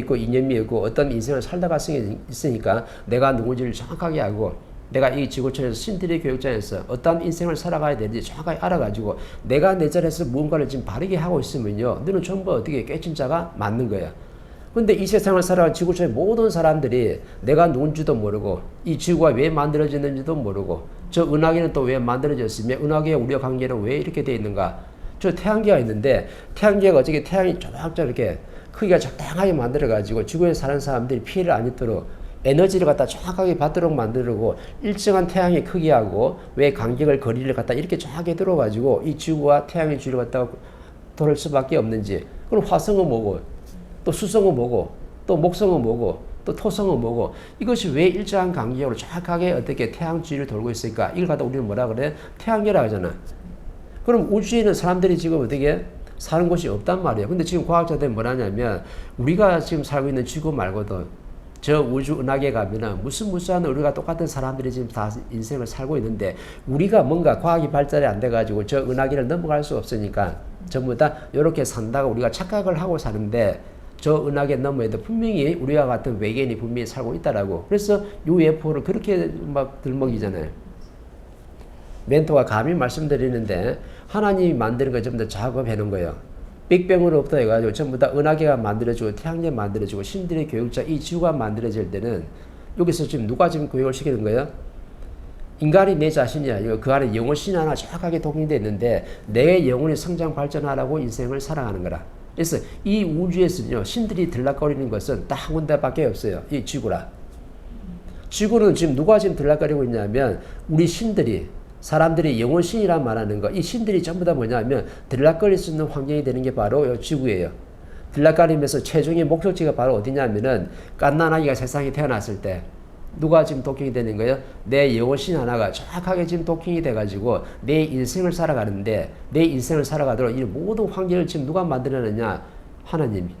있고 이념이 있고 어떤 인생을 살다가 있으니까 내가 누군지를 정확하게 알고 내가 이 지구촌에서 신들의 교육장에서 어떤 인생을 살아가야 되는지 정확하게 알아가지고 내가 내 자리에서 무언가를 지금 바르게 하고 있으면요. 너는 전부 어떻게 깨친 자가 맞는 거야. 근데 이 세상을 살아가는 지구촌의 모든 사람들이 내가 누군지도 모르고 이 지구가 왜 만들어졌는지도 모르고 저 은하계는 또 왜 만들어졌으며 은하계와 우리와 관계는 왜 이렇게 돼 있는가 저 태양계가 있는데 태양계가 어떻게 태양이 쫙쫙 이렇게 크기가 적당하게 만들어 가지고 지구에 사는 사람들이 피해를 안 입도록 에너지를 갖다 정확하게 받도록 만들고 일정한 태양의 크기하고 왜 간격을 거리를 갖다 이렇게 정확하게 들어 가지고 이 지구와 태양의 주위를 갖다가 돌을 수밖에 없는지. 그럼 화성은 뭐고? 또 수성은 뭐고? 또 목성은 뭐고? 또 토성은 뭐고? 이것이 왜 일정한 간격으로 정확하게 어떻게 태양 주위를 돌고 있을까? 이걸 갖다 우리는 뭐라 그래? 태양계라 하잖아. 그럼 우주에는 사람들이 지금 어떻게 사는 곳이 없단 말이에요 근데 지금 과학자들이 뭐라냐면 우리가 지금 살고 있는 지구 말고도 저 우주 은하계 가면은 무슨 무수한 우리가 똑같은 사람들이 지금 다 인생을 살고 있는데 우리가 뭔가 과학이 발달이 안 돼가지고 저 은하계를 넘어갈 수 없으니까 전부 다 이렇게 산다고 우리가 착각을 하고 사는데 저 은하계 너머에도 분명히 우리와 같은 외계인이 분명히 살고 있다라고. 그래서 UFO를 그렇게 막 들먹이잖아요. 멘토가 감히 말씀드리는데 하나님이 만드는 거 전부 다 작업해 놓은 거예요. 빅뱅으로부터 해가지고 전부 다 은하계가 만들어지고 태양계 만들어지고 신들의 교육자 이 지구가 만들어질 때는 여기서 지금 누가 지금 교육을 시키는 거예요? 인간이 내 자신이야. 그 안에 영혼신 하나 정확하게 독립되어 있는데 내 영혼이 성장 발전하라고 인생을 살아가는 거라. 그래서 이 우주에서요 신들이 들락거리는 것은 딱 한 군데밖에 없어요. 이 지구라. 지구는 지금 누가 지금 들락거리고 있냐면 우리 신들이 사람들이 영혼 신이란 말하는 거. 이 신들이 전부 다 뭐냐면 들락거릴 수 있는 환경이 되는 게 바로 이 지구예요. 들락거리면서 최종의 목적지가 바로 어디냐면은 깐난아기가 세상에 태어났을 때 누가 지금 도킹이 되는 거예요? 내 영혼신 하나가 정확하게 지금 도킹이 돼가지고 내 인생을 살아가는데 내 인생을 살아가도록 이 모든 환경을 지금 누가 만들어냈냐? 하나님이.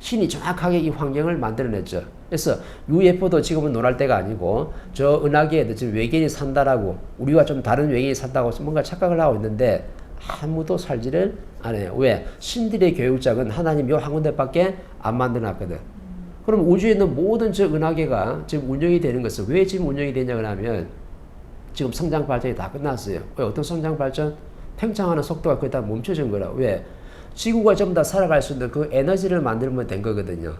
신이 정확하게 이 환경을 만들어냈죠. 그래서 UFO도 지금은 놀랄 때가 아니고 저 은하계에도 지금 외계인이 산다라고 우리와 좀 다른 외계인이 산다고 뭔가 착각을 하고 있는데 아무도 살지를 않아요. 왜? 신들의 교육자는 하나님 요한 군데밖에 안 만들어놨거든. 그럼 우주에 있는 모든 저 은하계가 지금 운영이 되는 것은 왜 지금 운영이 되냐 그러면 지금 성장 발전이 다 끝났어요. 왜 어떤 성장 발전? 팽창하는 속도가 거의 다 멈춰진 거라. 왜? 지구가 전부 다 살아갈 수 있는 그 에너지를 만들면 된 거거든요.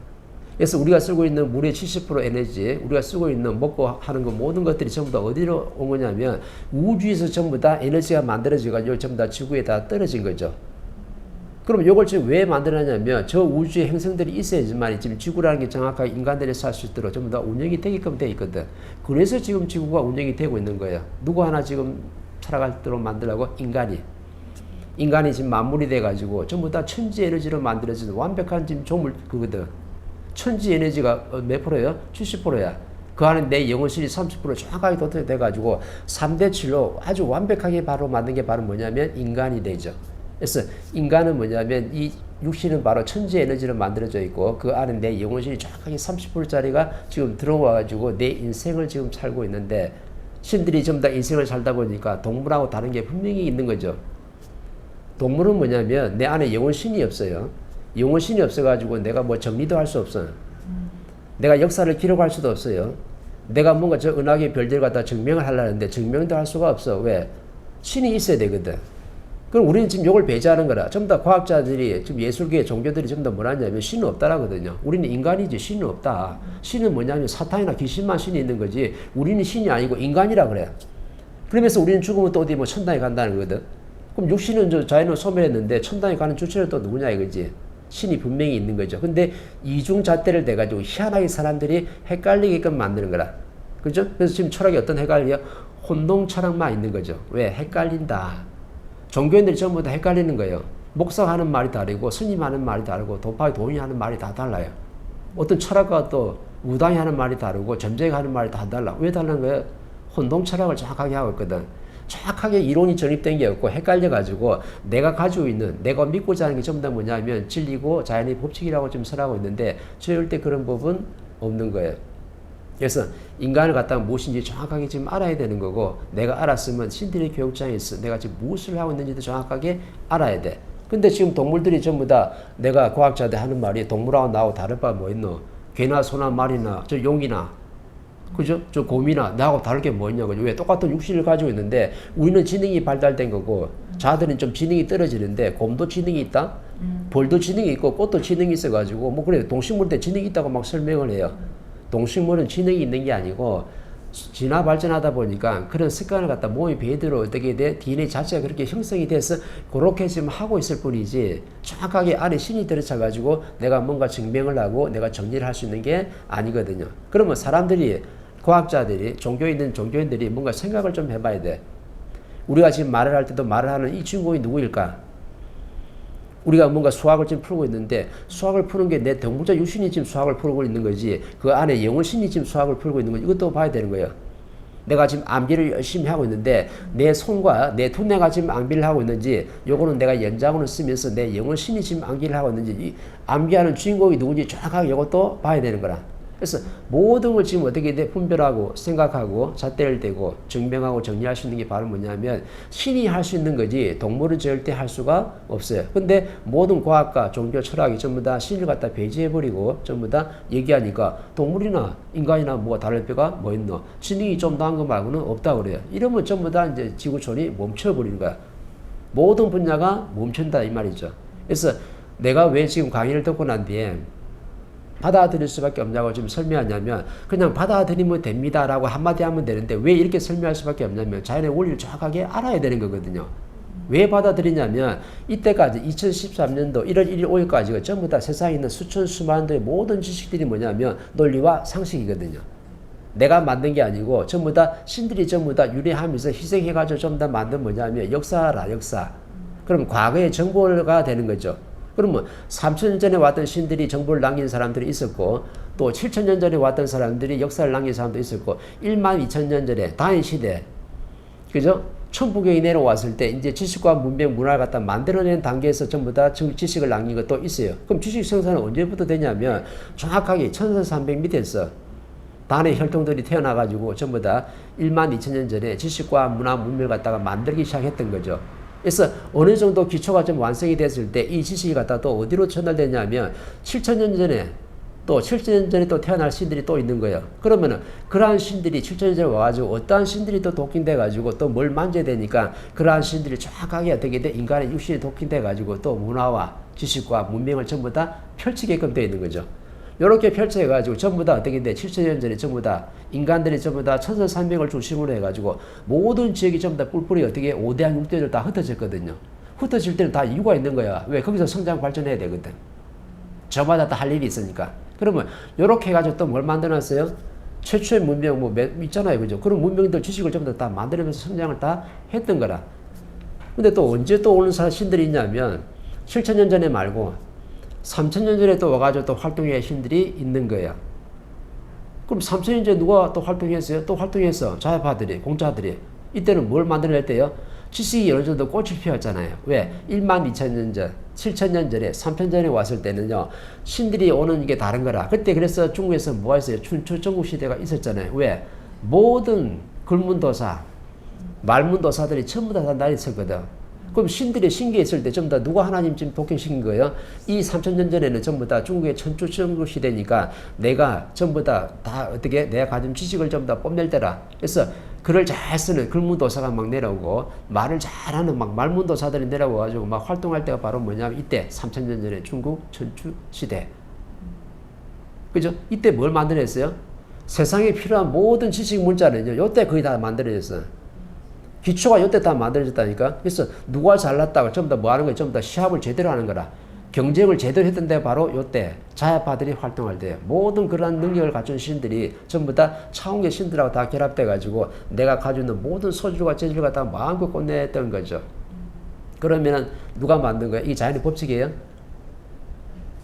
그래서 우리가 쓰고 있는 물의 70% 에너지, 우리가 쓰고 있는 먹고 하는 거 모든 것들이 전부 다 어디로 온 거냐면 우주에서 전부 다 에너지가 만들어져가지고 전부 다 지구에 다 떨어진 거죠. 그럼 이걸 지금 왜 만들었냐면 저 우주의 행성들이 있어야지만 지금 지구라는 게 정확하게 인간들이 살 수 있도록 전부 다 운영이 되게끔 돼 있거든. 그래서 지금 지구가 운영이 되고 있는 거예요. 누구 하나 지금 살아갈 도록 만들라고 인간이. 인간이 지금 만물이 돼가지고 전부 다 천지 에너지로 만들어진 완벽한 지금 조물 그거든. 천지 에너지가 몇 프로예요? 70%야. 그 안에 내 영혼실이 30% 정확하게 도태돼가지고 3대 7로 아주 완벽하게 바로 만든 게 바로 뭐냐면 인간이 되죠. 그래서 인간은 뭐냐면 이 육신은 바로 천지 에너지로 만들어져 있고 그 안에 내 영혼실이 정확하게 30%짜리가 지금 들어와가지고 내 인생을 지금 살고 있는데 신들이 전부 다 인생을 살다 보니까 동물하고 다른 게 분명히 있는 거죠. 동물은 뭐냐면 내 안에 영혼신이 없어요. 영혼신이 없어가지고 내가 뭐 정리도 할 수 없어요. 내가 역사를 기록할 수도 없어요. 내가 뭔가 저 은하계 별들 갖다 증명을 하려는데 증명도 할 수가 없어. 왜? 신이 있어야 되거든. 그럼 우리는 지금 이걸 배제하는 거라. 전부 다 과학자들이, 지금 예술계 종교들이 전부 다 뭐라냐면 신은 없다라거든요. 우리는 인간이지 신은 없다. 신은 뭐냐면 사탄이나 귀신만 신이 있는 거지. 우리는 신이 아니고 인간이라 그래. 그러면서 우리는 죽으면 또 어디 뭐 천당에 간다는 거거든. 그럼 육신은 저 자연을 소멸했는데 천당에 가는 주체는 또 누구냐 이거지. 신이 분명히 있는 거죠. 근데 이중잣대를 대가지고 희한하게 사람들이 헷갈리게끔 만드는 거라. 그죠? 그래서 지금 철학이 어떤 헷갈려? 혼동 철학만 있는 거죠. 왜? 헷갈린다. 종교인들이 전부 다 헷갈리는 거예요. 목사가 하는 말이 다르고 스님 하는 말이 다르고 도파의 도인이 하는 말이 다 달라요. 어떤 철학가 또 우당이 하는 말이 다르고 점쟁이가 하는 말이 다 달라. 왜 다른 거예요? 혼동 철학을 정확하게 하고 있거든. 정확하게 이론이 정립된 게 없고 헷갈려가지고 내가 가지고 있는 내가 믿고자 하는 게 전부 다 뭐냐면 진리고 자연의 법칙이라고 좀 설하고 있는데 절대 그런 법은 없는 거예요. 그래서 인간을 갖다가 무엇인지 정확하게 지금 알아야 되는 거고 내가 알았으면 신들의 교육장에 있어 내가 지금 무엇을 하고 있는지도 정확하게 알아야 돼. 근데 지금 동물들이 전부 다 내가 과학자들 하는 말이 동물하고 나하고 다를 바 뭐 있노? 개나 소나 말이나 저 용이나 그죠? 저 곰이나 나하고 다를 게 뭐냐고. 왜 똑같은 육신을 가지고 있는데 우리는 지능이 발달된 거고 자들은 좀 지능이 떨어지는데 곰도 지능이 있다. 벌도 지능이 있고 꽃도 지능이 있어가지고 뭐 그래 동식물때 지능이 있다고 막 설명을 해요. 동식물은 지능이 있는 게 아니고 진화 발전하다 보니까 그런 습관을 갖다 몸이 배대로 어떻게 돼 DNA 자체가 그렇게 형성이 돼서 그렇게 지금 하고 있을 뿐이지 정확하게 안에 신이 들어차 가지고 내가 뭔가 증명을 하고 내가 정리를 할 수 있는 게 아니거든요. 그러면 사람들이 과학자들이 종교에 있는 종교인들이 뭔가 생각을 좀 해봐야 돼. 우리가 지금 말을 할 때도 말을 하는 이 주인공이 누구일까? 우리가 뭔가 수학을 지금 풀고 있는데 수학을 푸는 게 내 동물자 유신이 지금 수학을 풀고 있는 거지 그 안에 영혼신이 지금 수학을 풀고 있는 거지 이것도 봐야 되는 거예요. 내가 지금 암기를 열심히 하고 있는데 내 손과 내 두뇌가 지금 암기를 하고 있는지 요거는 내가 연장으로 쓰면서 내 영혼신이 지금 암기를 하고 있는지 이 암기하는 주인공이 누군지 정확하게 이것도 봐야 되는 거라. 그래서 모든 걸 지금 어떻게 돼 분별하고 생각하고 잣대를 대고 증명하고 정리할 수 있는 게 바로 뭐냐면 신이 할 수 있는 거지 동물은 절대 할 수가 없어요. 근데 모든 과학과 종교 철학이 전부 다 신을 갖다 배제해버리고 전부 다 얘기하니까 동물이나 인간이나 뭐가 다를 필요가 뭐 있노? 지능이 좀 나은 거 말고는 없다 그래요. 이러면 전부 다 이제 지구촌이 멈춰버리는 거야. 모든 분야가 멈춘다 이 말이죠. 그래서 내가 왜 지금 강의를 듣고 난 뒤에 받아들일 수밖에 없냐고 지금 설명하냐면 그냥 받아들이면 됩니다라고 한마디 하면 되는데 왜 이렇게 설명할 수밖에 없냐면 자연의 원리를 정확하게 알아야 되는 거거든요. 왜 받아들이냐면 이때까지 2013년도 1월 1일 5일까지가 전부 다 세상에 있는 수천 수만 도의 모든 지식들이 뭐냐면 논리와 상식이거든요. 내가 만든 게 아니고 전부 다 신들이 전부 다 유래하면서 희생해가지고 전부 다 만든 뭐냐면 역사라 역사. 그럼 과거의 정보가 되는 거죠. 그러면 3천년 전에 왔던 신들이 정보를 남긴 사람들이 있었고 또 7천년 전에 왔던 사람들이 역사를 남긴 사람도 있었고 1만 2천년 전에 다인 시대 그죠? 천부경이 내려왔을 때 이제 지식과 문명 문화를 갖다 만들어낸 단계에서 전부 다 지식을 남긴 것도 있어요. 그럼 지식 생산은 언제부터 되냐면 정확하게 1300m에서 단의 혈통들이 태어나가지고 전부 다 1만 2천년 전에 지식과 문화 문명을 갖다가 만들기 시작했던 거죠. 그래서 어느 정도 기초가 좀 완성이 됐을 때 이 지식이 갖다 또 어디로 전달되냐면 7천년 전에 또 7천 년 전에 또 태어날 신들이 또 있는 거예요. 그러면은 그러한 신들이 7천 년 전에 와가지고 어떠한 신들이 또 독hin돼 가지고 또 뭘 만져야 되니까 그러한 신들이 정확하게 어떻게 돼 인간의 육신이 독hin돼 가지고 또 문화와 지식과 문명을 전부 다 펼치게끔 되어 있는 거죠. 이렇게 펼쳐가지고 전부 다 어떻게 돼? 7천년 전에 전부 다 인간들이 전부 다 천사산맥을 중심으로 해가지고 모든 지역이 전부 다 뿔뿔이 어떻게 5대양 6대를 다 흩어졌거든요. 흩어질 때는 다 이유가 있는 거야. 왜? 거기서 성장 발전해야 되거든. 저마다 다 할 일이 있으니까. 그러면 이렇게 해가지고 또 뭘 만들어놨어요? 최초의 문명 뭐 있잖아요. 그죠? 그런 문명들 지식을 전부 다 만들면서 성장을 다 했던 거라. 근데 또 언제 또 오는 신들이 있냐면 7천년 전에 말고 3천년 전에 또 와가지고 또 활동의 신들이 있는 거예요. 그럼 3천년 전에 누가 또 활동했어요? 또 활동했어. 자야파들이, 공자들이. 이때는 뭘 만들어냈대요? 지식이 어느 정도 꽃을 피웠잖아요. 왜? 1만 2천 년 전, 7천 년 전에, 3천 전에 왔을 때는요, 신들이 오는 게 다른 거라. 그때 그래서 중국에서 뭐가 있어요? 춘추 전국 시대가 있었잖아요. 왜? 모든 글문도사, 말문도사들이 전부 다 나이 있었거든. 그럼 신들이 신기했을 때 전부 다 누가 하나님 지금 독행시킨 거예요? 이 3천 년 전에는 전부 다 중국의 천주천국 시대니까 내가 전부 다, 다 어떻게 내가 가진 지식을 전부 다 뽐낼 때라. 그래서 글을 잘 쓰는 글문도사가 막 내려오고 말을 잘하는 막 말문도사들이 내려와가지고 막 활동할 때가 바로 뭐냐면 이때 3천 년 전에 중국 천주 시대. 그죠? 이때 뭘 만들었어요? 세상에 필요한 모든 지식 문자는요, 요때 거의 다 만들어졌어요. 기초가 이때 다 만들어졌다니까. 그래서 누가 잘났다고 전부 다 뭐 하는 거야? 전부 다 시합을 제대로 하는 거라. 경쟁을 제대로 했던 데 바로 이때 자야파들이 활동할 때 모든 그러한 능력을 갖춘 신들이 전부 다 차원의 신들하고 다 결합돼 가지고 내가 가지고 있는 모든 소질과 재질을 갖다 마음껏 꺼냈던 거죠. 그러면은 누가 만든 거야? 이 자연의 법칙이에요?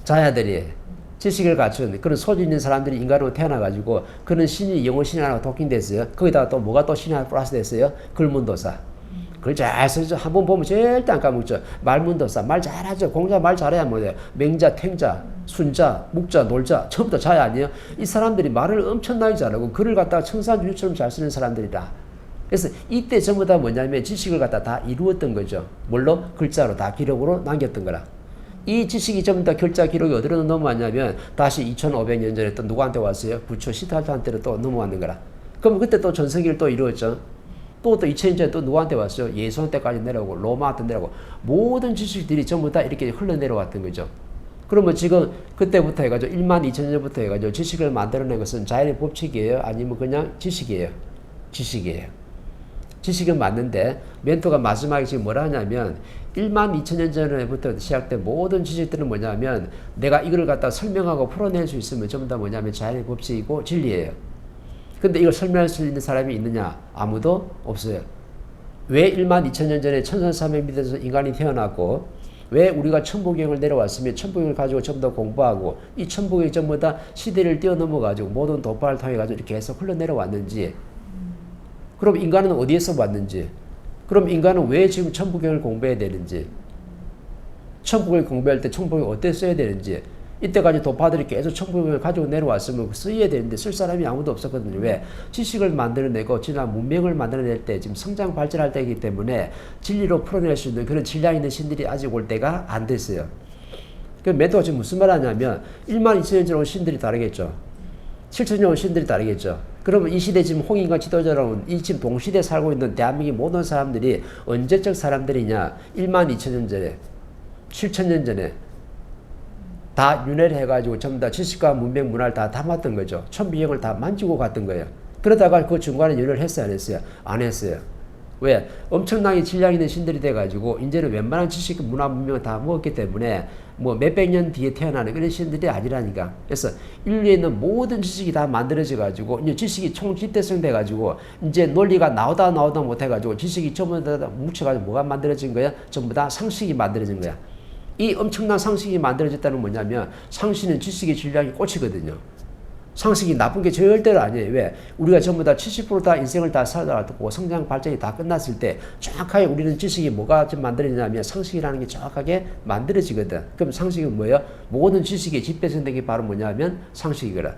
자야들이 지식을 갖춘 그런 소질 있는 사람들이 인간으로 태어나가지고 그런 신이 영어 신이 하나 독hin됐어요. 거기다가 또 뭐가 또 신이 하나 플러스 됐어요? 글문도사. 그걸 잘 쓰죠. 한 번 보면 절대 안 까먹죠. 말문도사. 말 잘하죠. 공자 말 잘해야 뭐예요. 맹자, 탱자, 순자, 묵자, 놀자. 다 자야 아니에요? 이 사람들이 말을 엄청나게 잘하고 글을 갖다가 청산유리처럼 잘 쓰는 사람들이다. 그래서 이때 전부 다 뭐냐면 지식을 갖다 다 이루었던 거죠. 물론 글자로 다 기록으로 남겼던 거라. 이 지식이 전부 다 글자 기록이 어디로 넘어왔냐면 다시 2500년 전에 또 누구한테 왔어요? 부처 시달타한테로 또 넘어왔는 거라. 그럼 그때 또 전성기를 또 이루었죠. 또 또 2000년 전에 또 누구한테 왔어요? 예수한 때까지 내려오고 로마한테 내려오고 모든 지식들이 전부 다 이렇게 흘러내려왔던 거죠. 그러면 지금 그때부터 해가지고 1만 2천 년부터 해가지고 지식을 만들어낸 것은 자연의 법칙이에요? 아니면 그냥 지식이에요? 지식이에요. 지식은 맞는데 멘토가 마지막에 지금 뭐라 하냐면 1만 2천 년 전부터 시작된 모든 지식들은 뭐냐면 내가 이걸 갖다 설명하고 풀어낼 수 있으면 전부 다 뭐냐면 자연의 법칙이고 진리예요. 근데 이걸 설명할 수 있는 사람이 있느냐? 아무도 없어요. 왜 1만 2천 년 전에 천선삼의 밑에서 인간이 태어났고 왜 우리가 천부경을 내려왔으면 천부경을 가지고 전부 다 공부하고 이 천부경이 전부 다 시대를 뛰어넘어 가지고 모든 도파를 통해 가지고 이렇게 해서 흘러내려왔는지 그럼 인간은 어디에서 왔는지 그럼 인간은 왜 지금 천부경을 공부해야 되는지 천부경을 공부할 때 천부경을 어떻게 써야 되는지 이때까지 도파들이 계속 천부경을 가지고 내려왔으면 써야 되는데 쓸 사람이 아무도 없었거든요. 왜? 지식을 만들어내고 지난 문명을 만들어낼 때 지금 성장 발전할 때이기 때문에 진리로 풀어낼 수 있는 그런 질량 있는 신들이 아직 올 때가 안 됐어요. 그 멘토가 지금 무슨 말 하냐면 1만 2천 년 전에 온 신들이 다르겠죠. 7천 년온 신들이 다르겠죠. 그러면 이 시대 지금 홍인과 지도자라는 이 지금 동시대에 살고 있는 대한민국 모든 사람들이 언제적 사람들이냐? 1만 2천 년 전에, 7천 년 전에 다 윤회를 해가지고 전부 다 지식과 문명 문화를 다 담았던 거죠. 천비형을 다 만지고 갔던 거예요. 그러다가 그 중간에 윤회를 했어요, 안 했어요? 안 했어요. 왜? 엄청나게 질량 있는 신들이 돼가지고 이제는 웬만한 지식, 문화, 문명을 다 먹었기 때문에 뭐 몇백 년 뒤에 태어나는 그런 신들이 아니라니까. 그래서 인류에 있는 모든 지식이 다 만들어져가지고 이제 지식이 총집대성 돼가지고 이제 논리가 나오다 나오다 못해가지고 지식이 전부 다 뭉쳐가지고 뭐가 만들어진 거야? 전부 다 상식이 만들어진 거야. 이 엄청난 상식이 만들어졌다는 뭐냐면 상식은 지식의 질량이 꽃이거든요. 상식이 나쁜 게 절대로 아니에요. 왜? 우리가 전부 다 70%다 인생을 다 살아가고 성장 발전이 다 끝났을 때 정확하게 우리는 지식이 뭐가 좀 만들어지냐면 상식이라는 게 정확하게 만들어지거든. 그럼 상식은 뭐예요? 모든 지식의 집배성된 게 바로 뭐냐면 상식이거든.